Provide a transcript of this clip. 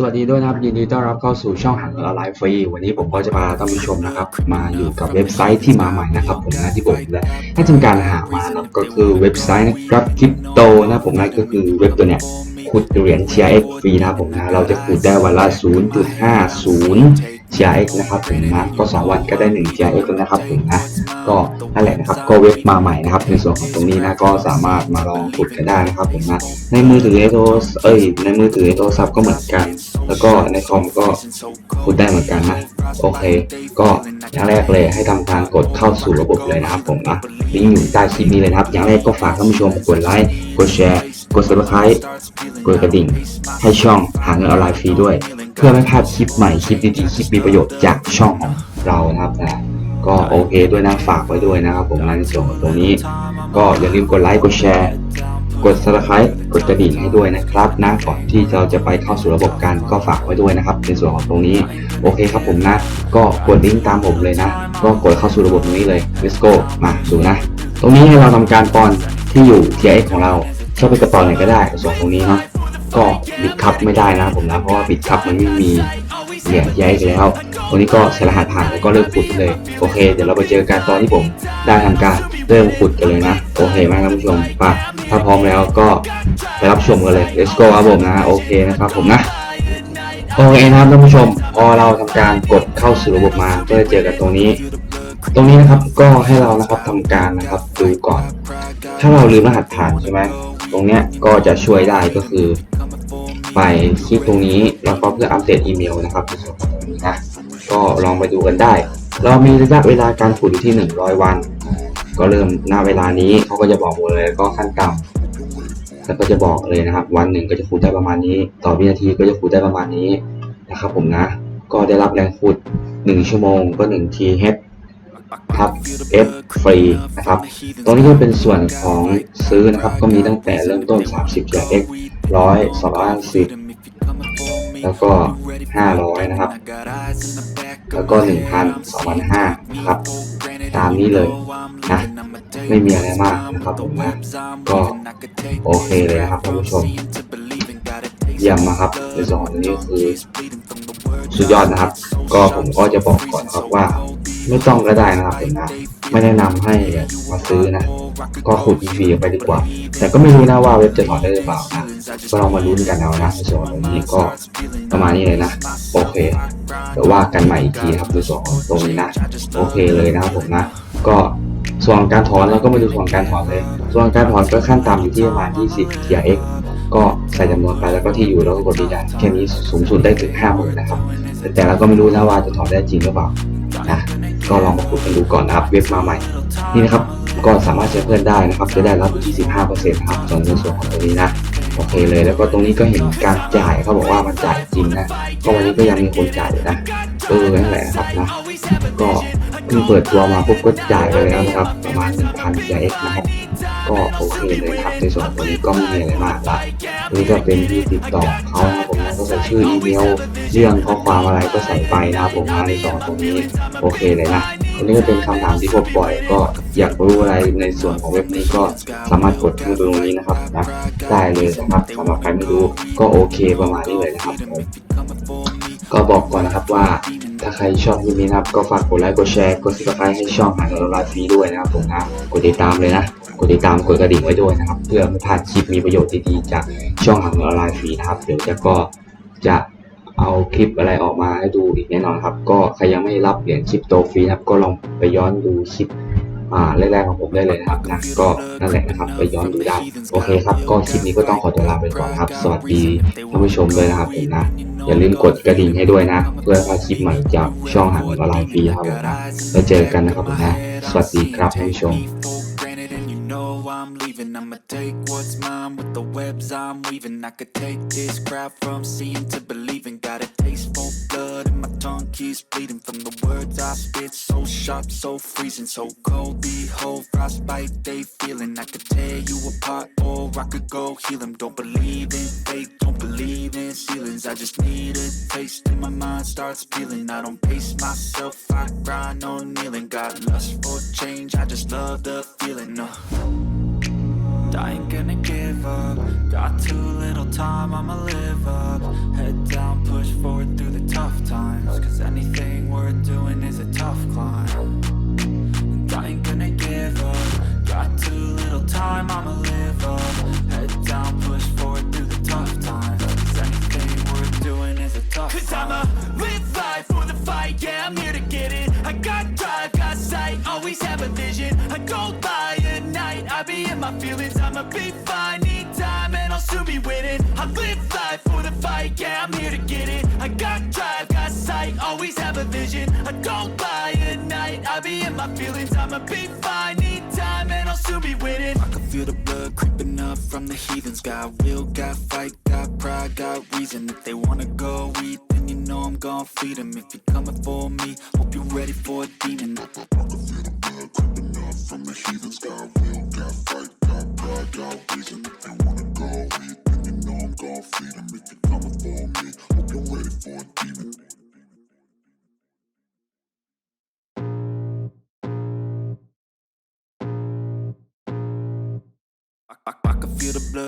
สวัสดีด้วยนะครับ ยินดีต้อนรับเข้าสู่ช่องหันออนไลน์ฟรีวันนี้ผมก็จะพาท่านผู้ชมนะครับ มาอยู่กับเว็บไซต์ที่มาใหม่นะครับผมนะที่ผมได้ให้ทำการหามานะครับก็คือเว็บไซต์นะครับคริปโตนะผมนะก็คือเว็บตัวเนี้ยขุดเหรียญ TRX ฟรีนะครับผมนะเราจะขุดได้วันละ 0.50 TRX นะครับผมนะก็ 2 วันก็ได้ 1 TRX แล้วนะครับผมนะ ก็นั่นแหละนะครับก็เว็บมาใหม่นะครับ ในส่วนของตรงนี้นะก็สามารถมาลองขุดกันได้นะครับผมนะในมือถือในโทรเอ้ยในมือถือในโทรศัพท์ก็เหมือนกัน แล้วก็ในคอมก็ขุดได้เหมือนกันนะโอเค ก็อย่างแรกเลยให้ทำการกดเข้าสู่ระบบเลยนะครับผมนะลิงก์อยู่ใต้คลิปนี้เลยนะครับ อย่างแรกก็ฝากท่านผู้ชมกดไลค์กดแชร์กด subscribe กดกระดิ่ง ให้ช่องหาเงินออนไลน์ฟรีด้วย เพื่อไม่พลาดคลิปใหม่คลิปดีๆ คลิปมีประโยชน์จากช่องของเรานะครับนะ ก็โอเคด้วยนะฝากไว้ด้วยนะครับผมในส่วนของตรงนี้ ก็อย่าลืมกดไลค์กดแชร์กด subscribe กดกระดิ่งให้ด้วยนะครับนะก่อนที่เราจะไปเข้าสู่ระบบการก็ฝากไว้ด้วยนะครับ ในส่วนของตรงนี้โอเคครับผมนะ ก็กดลิงก์ตามผมเลยนะ ก็กดเข้าสู่ระบบตรงนี้เลย let's go มาดูนะ ตรงนี้ให้เราทำการปอนที่อยู่ TX ของเราเข้าไปกระเป๋าไหนก็ได้ส่วนตรงนี้เนาะก็บิดคัพไม่ได้นะผมนะเพราะว่าบิดคัพมันไม่มี เหรียญ TX แล้วตรงนี้ก็ใช้รหัสผ่านแล้วก็เริ่มขุดเลย โอเค เดี๋ยวเราไปเจอกันตอนที่ผมได้ทำการเริ่มขุดกันเลยนะ โอเคไหมท่านผู้ชมไปถ้าพร้อมแล้วก็ไปรับชมกันเลย let's go ครับผมนะ โอเคนะครับผมนะโอเคนะครับท่านผู้ชม พอเราทำการกดเข้าสู่ระบบมาก็จะเจอกับตรงนี้ ตรงนี้นะครับก็ให้เรานะครับทำการนะครับดูก่อน ถ้าเราลืมรหัสผ่านใช่ไหมตรงเนี้ยก็จะช่วยได้ก็คือ ไปคลิกตรงนี้แล้วก็เพื่ออัปเดตอีเมลนะครับนส่วนของตรงนี้นะก็ลองไปดูกันได้ เรามีระยะเวลาการขุดอยู่ที่ 100 วัน ก็เริ่มหน้าเวลานี้เขาก็จะบอกหมดเลยก็ขั้นต่ำแล้วก็จะบอกเลยนะครับ วันหนึ่งก็จะขุดได้ประมาณนี้ ต่อวินาทีก็จะขุดได้ประมาณนี้นะครับผมนะ ก็ได้รับแรงขุด 1 ชั่วโมงก็1 t h ครับ F ฟรีนะครับ ตรงนี้ก็เป็นส่วนของซื้อนะครับ ก็มีตั้งแต่เริ่มต้น 30จาก X 100 250แล้วก็500นะครับ แล้วก็1,000 2,500นะครับ ตามนี้เลยนะไม่มีอะไรมากนะครับผมนะก็โอเคเลยครับท่านผู้ชมเยี่ยมมากครับในส่วนของนี้คือสุดยอดนะครับ ก็ผมก็จะบอกก่อนครับว่า ไม่ต้องก็ได้นะครับผมนะไม่แนะนำให้มาซื้อนะ ก็ขุดฟรีไปดีกว่า แต่ก็ไม่รู้นะว่าเว็บจะถอนได้หรือเปล่านะ ก็ลองมาลุ้นกันเอานะในส่วนของนี้ก็ประมาณนี้เลยนะ โอเคเดี๋ยวว่ากันใหม่อีกทีครับในส่วนของตรงนี้นะ โอเคเลยนะครับผมนะ ก็ส่วนการถอนเราก็มาดูส่วนการถอนเลย ส่วนการถอนก็ขั้นต่ำอยู่ที่ประมาณ 20 TRX ก็ใส่จำนวนไปแล้วก็ที่อยู่แล้วก็กดดีดันแค่นี้สูงสุดได้ถึง50,000นะครับแต่เราก็ไม่รู้นะว่าจะถอนได้จริงหรือเปล่านะก็ลองมาคุยกันดูก่อนนะครับเว็บมาใหม่ นี่นะครับก็สามารถแชร์เพื่อนได้นะครับ จะได้รับอยู่ที่15%ครับส่วนในส่วนของตรงนี้นะ โอเคเลยแล้วก็ตรงนี้ก็เห็นการจ่ายเขาบอกว่ามันจ่ายจริงนะก็วันนี้ก็ยังมีคนจ่ายอยู่นะเออนั่นแหละครับนะก็เพิ่งเปิดตัวมาปุ๊บก็จ่ายไปแล้วนะครับประมาณ1,000 TX นะครับก็โอเคเลยครับในส่วนของตรงนี้ก็ไม่มีอะไรมากละนี่ก็เป็นที่ติดต่อเขานะครับผมนะก็ใส่ชื่ออีเมลเรื่องข้อความอะไรก็ใส่ไปนะครับผมนะในส่วนของตรงนี้โอเคเลยนะ อันนี้ก็เป็นคำถามที่ผมปล่อย ก็อยากรู้อะไรในส่วนของเว็บนี้ก็สามารถกดที่ตรงนี้นะครับนะได้เลยนะครับสำหรับใครไม่รู้ก็โอเคประมาณนี้เลยนะครับผมก็บอกก่อนนะครับว่าถ้าใครชอบคลิปนี้นะครับก็ฝากกดไลค์กดแชร์กด subscribe ให้ช่องหาเงินออนไลน์ฟรีด้วยนะครับผมนะกดติดตามเลยนะกดติดตามกดกระดิ่งไว้ด้วยนะครับ เพื่อไม่พลาดคลิปมีประโยชน์ดีๆจากช่องหาเงินออนไลน์ฟรีนะครับ เดี๋ยวจะก็จะ เอาคลิปอะไรออกมาให้ดูอีกแน่นอนครับ ก็ใครยังไม่รับเหรียญคริปโตฟรีครับ ก็ลองไปย้อนดูคลิปอ่าแรกๆของผมได้เลยนะครับนะก็นั่นแหละนะครับไปย้อนดูได้โอเคครับ ก็คลิปนี้ก็ต้องขอตัวลาไปก่อนครับ สวัสดีท่านผู้ชมด้วยนะครับผมนะ อย่าลืมกดกระดิ่งให้ด้วยนะ เพื่อพลาดคลิปใหม่จากช่องหาเงินออนไลน์ฟรีครับผมนะแล้วเจอกันนะครับผมนะ สวัสดีครับท่านผู้ชม I'm leaving. I'ma take what's mine with the webs I'm weaving. I could take this crowd from seeing to believing. Got a taste for blood and my tongue keeps bleeding From the words I spit. So sharp, so freezing So cold, behold, frostbite they feeling. I could tear you apart or I could go heal 'em. Don't believe in fate, don't believe in ceilings. I just need a taste and my mind starts peeling. I don't pace myself, I grind on kneeling. Got lust for change, I just love the feeling uh. I ain't gonna give up. Got too little time, I'ma live up. Head down, push forward through the tough times. Cause anything worth doing is a tough climb. And I ain't gonna give up. Got too little time, I'ma live up. Head down, push forward through the tough times. Cause anything worth doing is a tough Cause I'ma live life my feelings. I'ma be fine, need time, and I'll soon be winning. I live life for the fight, yeah, I'm here to get it. I got drive, got sight, always have a vision. I go by at night, I be in my feelings. I'ma be fine, need time, and I'll soon be winning. I can feel the blood creeping up from the heathens. Got will, got fight, got pride, got reason. If they wanna go eat, then you know I'm gon' feed them. If you're coming for me, hope you're ready for a demon. I can from the heathens got will, got fight, got reason. If they wanna go then you know I'm gon' feed. If you're coming for me, hope you're ready for a demon. I, I, I can feel the blood.